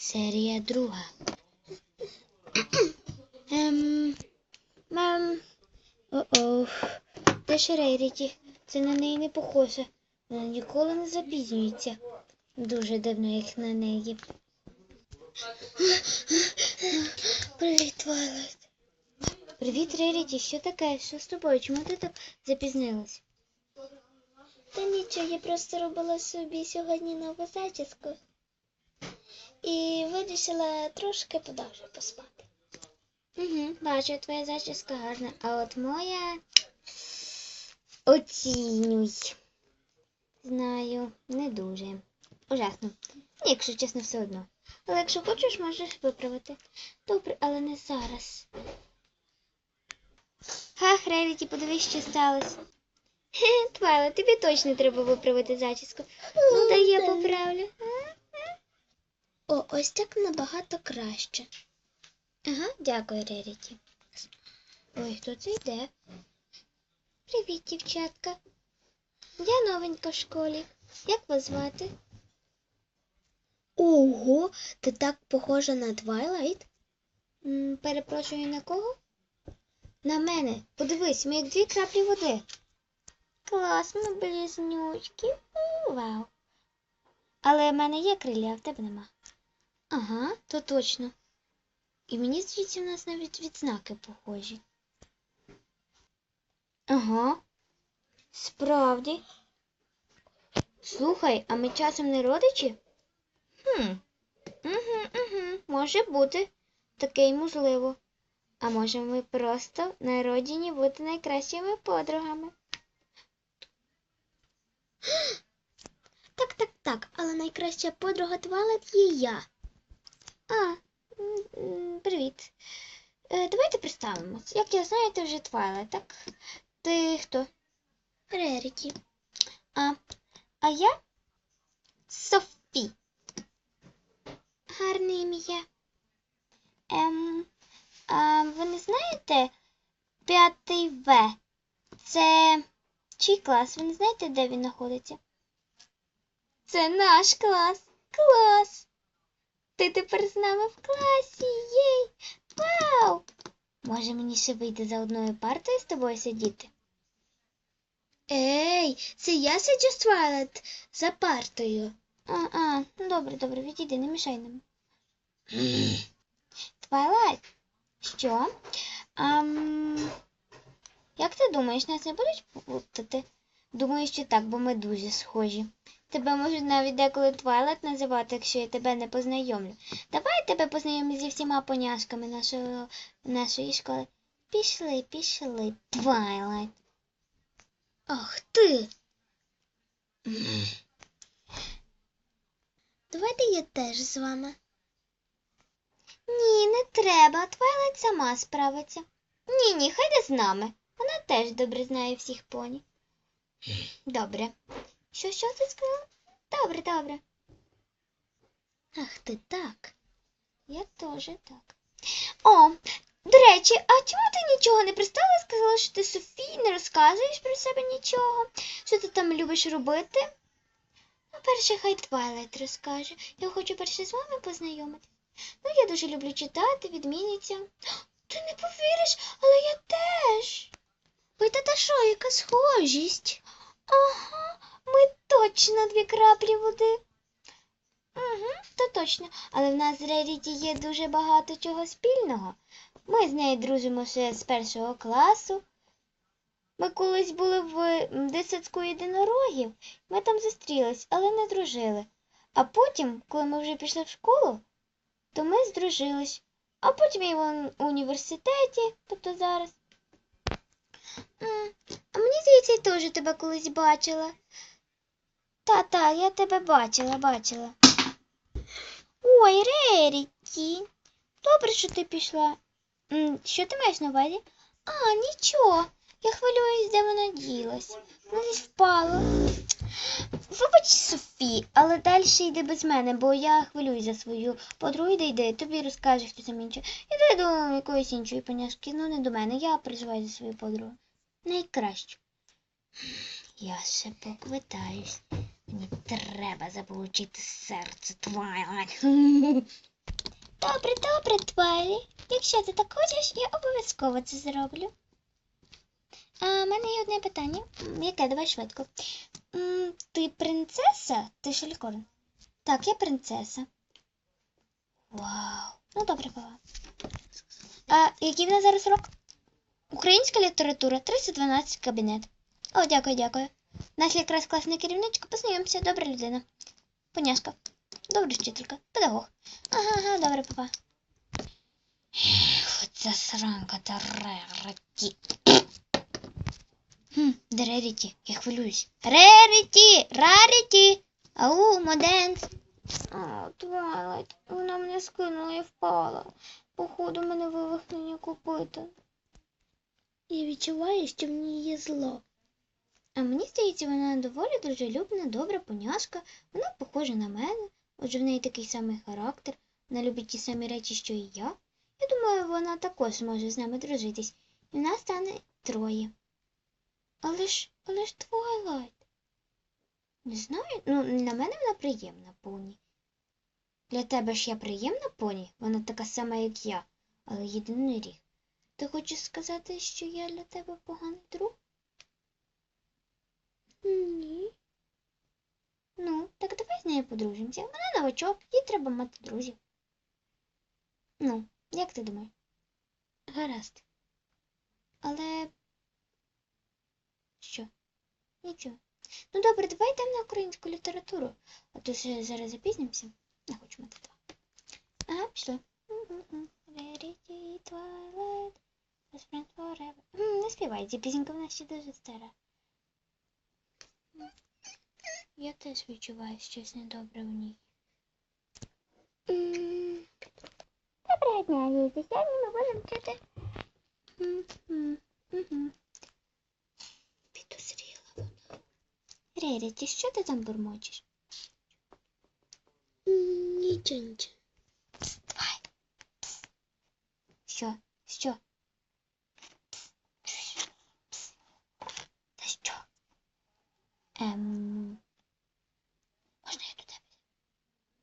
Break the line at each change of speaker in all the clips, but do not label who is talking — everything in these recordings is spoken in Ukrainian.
Серія друга. ем, мам. О-о. Де ж Реріті? Це на неї не похоже. Вона ніколи не запізнюється. Дуже дивно, як на неї. Привіт, Твайлайт. Привіт, Реріті. Що таке? Що з тобою? Чому ти так запізнилась?
Та нічого, я просто робила собі сьогодні нову зачіску. І вирішила трошки подовше поспати.
Угу, бачу, твоя зачіска гарна, а от моя оцінюй. Знаю, не дуже. Ужасно. Якщо чесно, все одно. Але якщо хочеш, можеш виправити. Добре, але не зараз. Ха, Реріті, подивись, що сталося. Хе, Твайла, тобі точно треба виправити зачіску. Ну, дай я поправлю.
О, ось так набагато краще.
Ага, дякую, Реріті. Ой, хто це йде? Привіт, дівчатка. Я новенька в школі. Як вас звати?
Ого, ти так похожа на Твайлайт.
М, перепрошую на кого? На мене. Подивись, ми як дві краплі води. Класно, близнючки. Вау. Але в мене є крилля, а в тебе нема. Ага, то точно. І мені здається, у нас навіть відзнаки похожі. Ага. Справді. Слухай, а ми часом не родичі? Хм. Угу, угу. Може бути. Таке й можливо. А може ми просто народжені бути найкращими подругами?
Так, так, так, але найкраща подруга Твайлайт є я.
А, привіт. Е, давайте представимось. Як я знаю, ти вже Твайла, так? Ти хто?
Реріті.
А, а я Софі. Гарне ім'я. Ем, а ви не знаєте п'ятий В? Це чий клас? Ви не знаєте, де він знаходиться? Це наш клас. Клас. Ти тепер з нами в класі. Єй! Вау! Може мені ще вийти за одною партою з тобою сидіти?
Ей, це я сиджу з Твайлайт за партою.
А, а, ну добре, добре, відійди, не мішай нам. Твайлайт, що? Ам... Як ти думаєш, нас не будуть плутати? Думаю, що так, бо ми дуже схожі. Тебе можуть навіть деколи Твайлайт називати, якщо я тебе не познайомлю. Давай тебе познайомлю зі всіма поняшками нашого, нашої школи. Пішли, пішли, Твайлайт.
Ах ти. Давайте я теж з вами.
Ні, не треба. Твайлайт сама справиться. Ні, ні, хай де з нами. Вона теж добре знає всіх поні. Добре. Що, що ти сказала? Добре, добре.
Ах ти так.
Я теж так. О, до речі, а чому ти нічого не пристала сказала, що ти Софії не розказуєш про себе нічого? Що ти там любиш робити? Ну, перше, хай Твайлайт розкаже. Я хочу перше з вами познайомитися. Ну, я дуже люблю читати, відміниться. Ти не повіриш, але я теж.
Ой, та та що, яка схожість?
Ага, ми точно дві краплі води. Угу, то точно. Але в нас з Реріті є дуже багато чого спільного. Ми з нею дружимо ще з першого класу. Ми колись були в дитсадку єдинорогів. Ми там зустрілись, але не дружили. А потім, коли ми вже пішли в школу, то ми здружились. А потім я в університеті, тобто зараз. А мені здається, я теж тебе колись бачила. Та-та, я тебе бачила, бачила. Ой, Реріті. Добре, що ти пішла. Що ти маєш на увазі? А, нічого. Я хвилююсь, де вона ділась. Вона десь впала. Вибач, Софі, але далі йди без мене, бо я хвилююсь за свою подругу. Йди, йди, тобі розкаже хтось там інший. Іди до якоїсь іншої поняшки, ну не до мене. Я переживаю за свою подругу. Найкращу. Я ще поквитаюсь. Мені треба заполучити серце Твайлайт.
Добре, добре, Твайлі. Якщо ти так хочеш, я обов'язково це зроблю. А в мене є одне питання.
Яке? Давай швидко. Ти принцеса? Ти Шелькорн? Так, я принцеса. Вау. Ну добре, пава. А який в нас зараз урок? Українська література, 312 кабінет. О, дякую, дякую. Нас якраз класна керівничка, познайомся, добра людина. Поняшка. Добра вчителька, педагог. Ага, ага, добре, папа. Ех, Оця сранка реріті. Хм, де Реріті? Я хвилююсь. Реріті! Раріті! Ау, моденс! А, Твайлайт, вона мене скинула і впала. Походу, мене вивихнення копита.
Я відчуваю, що в ній є зло.
А мені здається, вона доволі дружелюбна, добра поняшка. Вона похожа на мене. Отже, в неї такий самий характер. Вона любить ті самі речі, що і я. Я думаю, вона також зможе з нами дружитись. І в нас стане троє. Але ж, але ж Твайлайт. Не знаю, ну на мене вона приємна поні. Для тебе ж я приємна поні, вона така сама, як я, але єдиний ріг. Ти хочеш сказати, що я для тебе поганий друг? Ні. Ну, так давай з нею подружимося. Вона новачок, їй треба мати друзів. Ну, як ти думаєш? Гаразд. Але. Що? Нічого. Ну добре, давай йдемо на українську літературу, а то ще зараз запізнимося. Не хочу мати два. Ага, пішли. Не співай, ця пісенька в нас ще дуже стара. Я теж відчуваю щось недобре в ній.
Доброго дня, Лізі. Сьогодні ми будемо вчити.
Підозріла вона. Реріті, що ти там бурмочеш?
Нічого, нічого.
Давай. Що? Що? Та що? Ем... Можна я до тебе?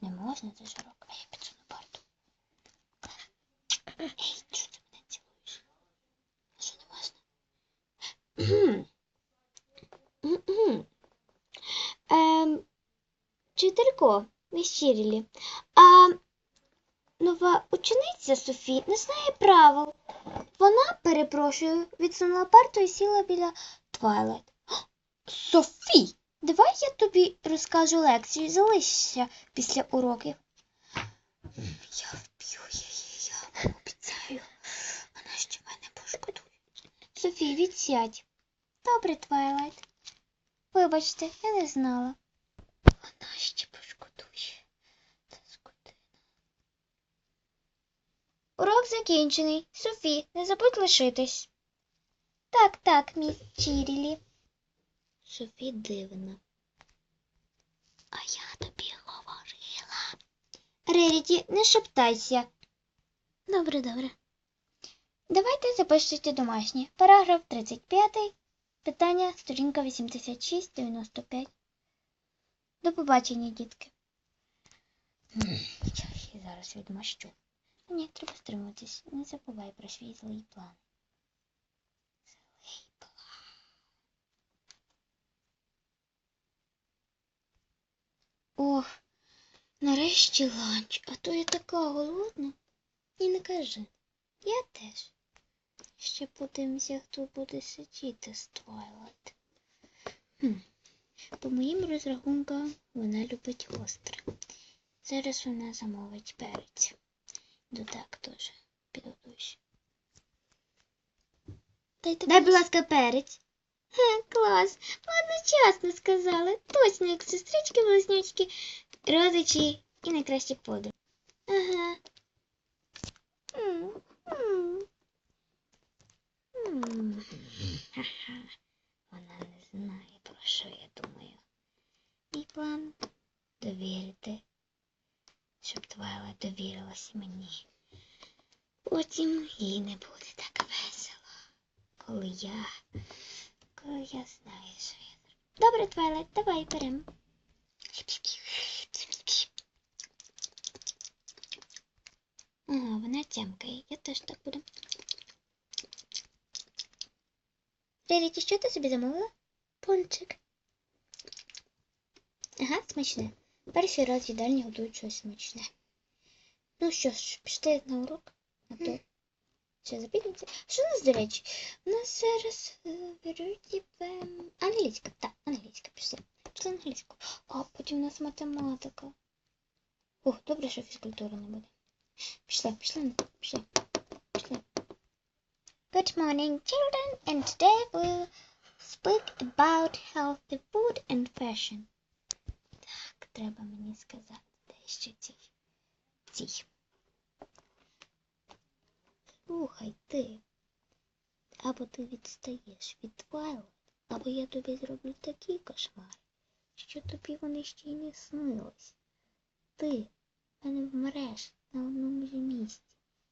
Не можна, це жарок, а я підсуну парту. Ей, що ти мене цілуєш? Що не можна? Ем, Вчителько, міс Чірілі, а нова учениця Софі не знає правил. Вона, перепрошую, відсунула парту і сіла біля Твайлайт. Софі, давай я тобі розкажу лекцію, залишся після уроків. Я вб'ю її, я обіцяю. Вона ще мене пошкодує. Софі, відсядь. Добре, Твайлайт. Вибачте, я не знала. Вона ще пошкодує. Та скотина. Урок закінчений. Софі, не забудь лишитись. Так, так, міс Чірілі. Софі дивна. А я тобі говорила. Реріті, не шептайся. Добре, добре. Давайте запишіть домашнє. Параграф 35. Питання, сторінка 86-95. До побачення, дітки. Я зараз відмащу. Ні, треба стримуватись. Не забувай про свій злий план. Ох, нарешті ланч, а то я така голодна. І не кажи. Я теж. Ще подивимося, хто буде сидіти з Твайлайт. Хм. По моїм розрахункам, вона любить гостре. Зараз вона замовить перець. До так теж підготуюсь. Дай, будь ласка, перець. Клас. Одночасно сказали. Точно, як сестрички близнючки, родичі і найкращі подруги. Ага. М, м. Вона не знає, про що я думаю. Мій план довірити, щоб Твайла довірилася мені. Потім їй не буде так весело коли я. Коли я знаю, що я зроблю. Добре, Твайлайт, давай беремо. Ага, вона тямкає. Я теж так буду. Реріті, що ти собі замовила?
Пончик.
Ага, смачне. Перший раз в їдальні готують щось смачне. Ну що ж, пішли на урок. А то Ще запітниці. Що у нас, до речі? У нас зараз е, вроді англійська. Так, англійська пішли. Пішли англійську. А потім у нас математика. Ух, добре, що фізкультури не буде. Пішли, пішли, пішли. Пішли. Good morning, children, and today we'll speak about healthy food and fashion. Так, треба мені сказати дещо цій. Цій. Слухай ти. Або ти відстаєш від Твайлайт, або я тобі зроблю такий кошмар, що тобі вони ще й не снилось. Ти мене вмреш на одному ж місці.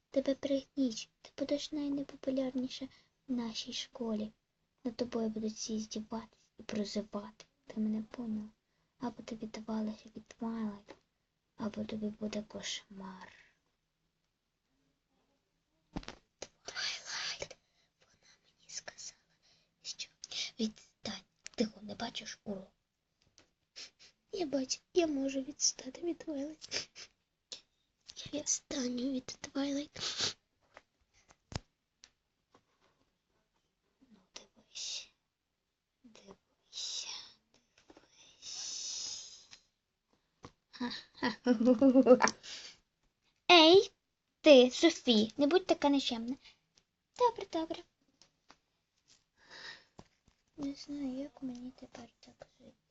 Тебе пригнічуть, ти будеш найнепопулярніша в нашій школі. Над тобою будуть всі здіватись і прозивати. Ти мене поняла? Або тобі давалося від Твайлайт, або тобі буде кошмар. Твайлайт, вона мені сказала, що відстань. Тихо, не бачиш урок.
Я бачу, я можу відстати від Твайлайт.
Я відстану від Твайлайт. Ну, дивись. Дивися. Дивись. Ей, ти, Софі, не будь така нечемна. Добре, добре. Не знаю, як мені тепер так жити.